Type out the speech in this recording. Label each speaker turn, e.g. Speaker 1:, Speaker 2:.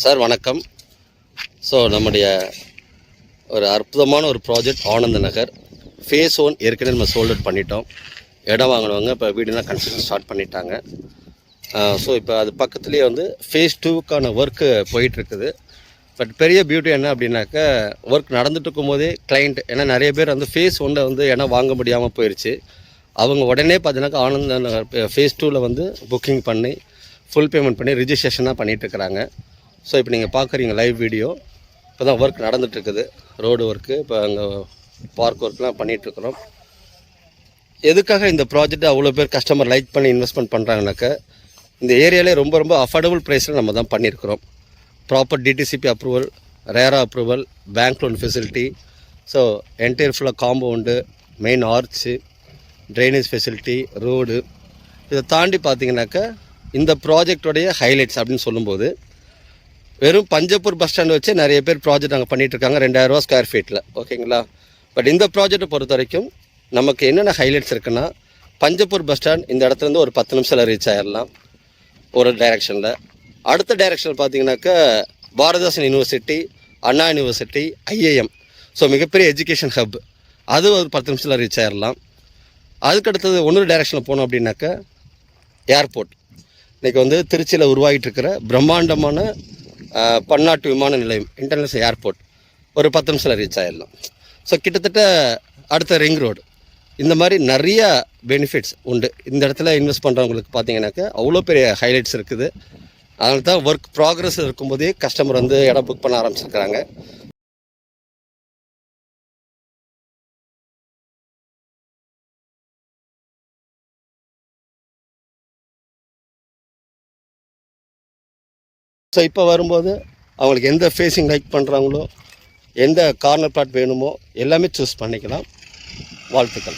Speaker 1: Sir வணக்கம். So நம்முடைய ஒரு அற்புதமான ஒரு ப்ராஜெக்ட் ஆனந்த நகர். ஃபேஸ் ஒன் ஏற்கனவே நம்ம சோல்டர் பண்ணிட்டோம். இடம் வாங்கினவங்க இப்போ வீடுலாம் கன்ஸ்ட்ரக்ஷன் ஸ்டார்ட் பண்ணிட்டாங்க. ஸோ இப்போ அது பக்கத்துலேயே வந்து ஃபேஸ் டூக்கான ஒர்க்கு போயிட்டுருக்குது. பட் பெரிய பியூட்டி என்ன அப்படின்னாக்கா ஒர்க் நடந்துட்டு இருக்கும்போதே கிளைண்ட் ஏன்னா நிறைய பேர் வந்து ஃபேஸ் ஒன்றில் வந்து இடம் வாங்க முடியாமல் போயிடுச்சு அவங்க உடனே பார்த்தீங்கன்னாக்கா ஆனந்த நகர் ஃபேஸ் டூவில் வந்து புக்கிங் பண்ணி ஃபுல் பேமெண்ட் பண்ணி ரிஜிஸ்ட்ரேஷனாக பண்ணிகிட்ருக்குறாங்க ஸோ இப்போ நீங்கள் பார்க்குறீங்க லைவ் வீடியோ இப்போ தான் ஒர்க் நடந்துகிட்ருக்குது ரோடு ஒர்க்கு இப்போ அங்கே பார்க் ஒர்க்லாம் பண்ணிகிட்ருக்குறோம் எதுக்காக இந்த ப்ராஜெக்ட் அவ்வளோ பேர் கஸ்டமர் லைக் பண்ணி இன்வெஸ்ட்மெண்ட் பண்ணுறாங்கனாக்க இந்த ஏரியாலே ரொம்ப ரொம்ப அஃபோர்டபுள் ப்ரைஸில் நம்ம தான் பண்ணியிருக்கிறோம் proper DTCP approval RERA approval bank loan facility so entire ஃபுல்லாக compound main arch drainage facility road இதை தாண்டி பார்த்தீங்கன்னாக்கா இந்த ப்ராஜெக்டோடைய ஹைலைட்ஸ் அப்படின்னு சொல்லும்போது வெறும் பஞ்சப்பூர் பஸ் ஸ்டாண்ட் வச்சு நிறைய பேர் ப்ராஜெக்ட் அங்கே பண்ணிகிட்ருக்காங்க ரெண்டாயிரம் ரெண்டாயிரரூவா ஸ்கொயர் ஃபீட்டில் ஓகேங்களா பட் இந்த ப்ராஜெக்ட்டை பொறுத்த வரைக்கும் நமக்கு என்னென்ன ஹைலைட்ஸ் இருக்குன்னா பஞ்சப்பூர் பஸ் ஸ்டாண்ட் இந்த இடத்துல இருந்து ஒரு பத்து நிமிஷத்தில் ரீச் ஆயிடலாம் ஒரு டைரெக்ஷனில் அடுத்த டைரெக்ஷனில் பார்த்தீங்கன்னாக்கா Bharathidasan university Anna university IIM so மிகப்பெரிய எஜுகேஷன் ஹப் அது ஒரு பத்து நிமிஷத்தில் ரீச் ஆயிடலாம் அதுக்கடுத்தது இன்னொரு டைரெக்ஷனில் போனோம் அப்படின்னாக்கா ஏர்போர்ட் இன்றைக்கி வந்து திருச்சியில் உருவாகிட்டு இருக்கிற பிரம்மாண்டமான பன்னாட்டு விமான நிலையம் இன்டர்நேஷனல் ஏர்போர்ட் ஒரு பத்து நிமிஷத்தில் ரீச் ஆகிடலாம் ஸோ கிட்டத்தட்ட அடுத்த ரிங் ரோடு இந்த மாதிரி நிறைய பெனிஃபிட்ஸ் உண்டு. இந்த இடத்துல இன்வெஸ்ட் பண்ணுறவங்களுக்கு பார்த்தீங்கன்னாக்கா அவ்வளோ பெரிய ஹைலைட்ஸ் இருக்குது. அதனால தான் ஒர்க் ப்ராக்ரஸ் இருக்கும்போதே கஸ்டமர் வந்து இடம் புக் பண்ண ஆரம்பிச்சிருக்கிறாங்க. ஸோ இப்போ வரும்போது அவங்களுக்கு எந்த ஃபேஸிங் லைக் பண்ணுறாங்களோ எந்த கார்னர் பிளாட் வேணுமோ எல்லாமே சூஸ் பண்ணிக்கலாம். வாழ்த்துக்கள்.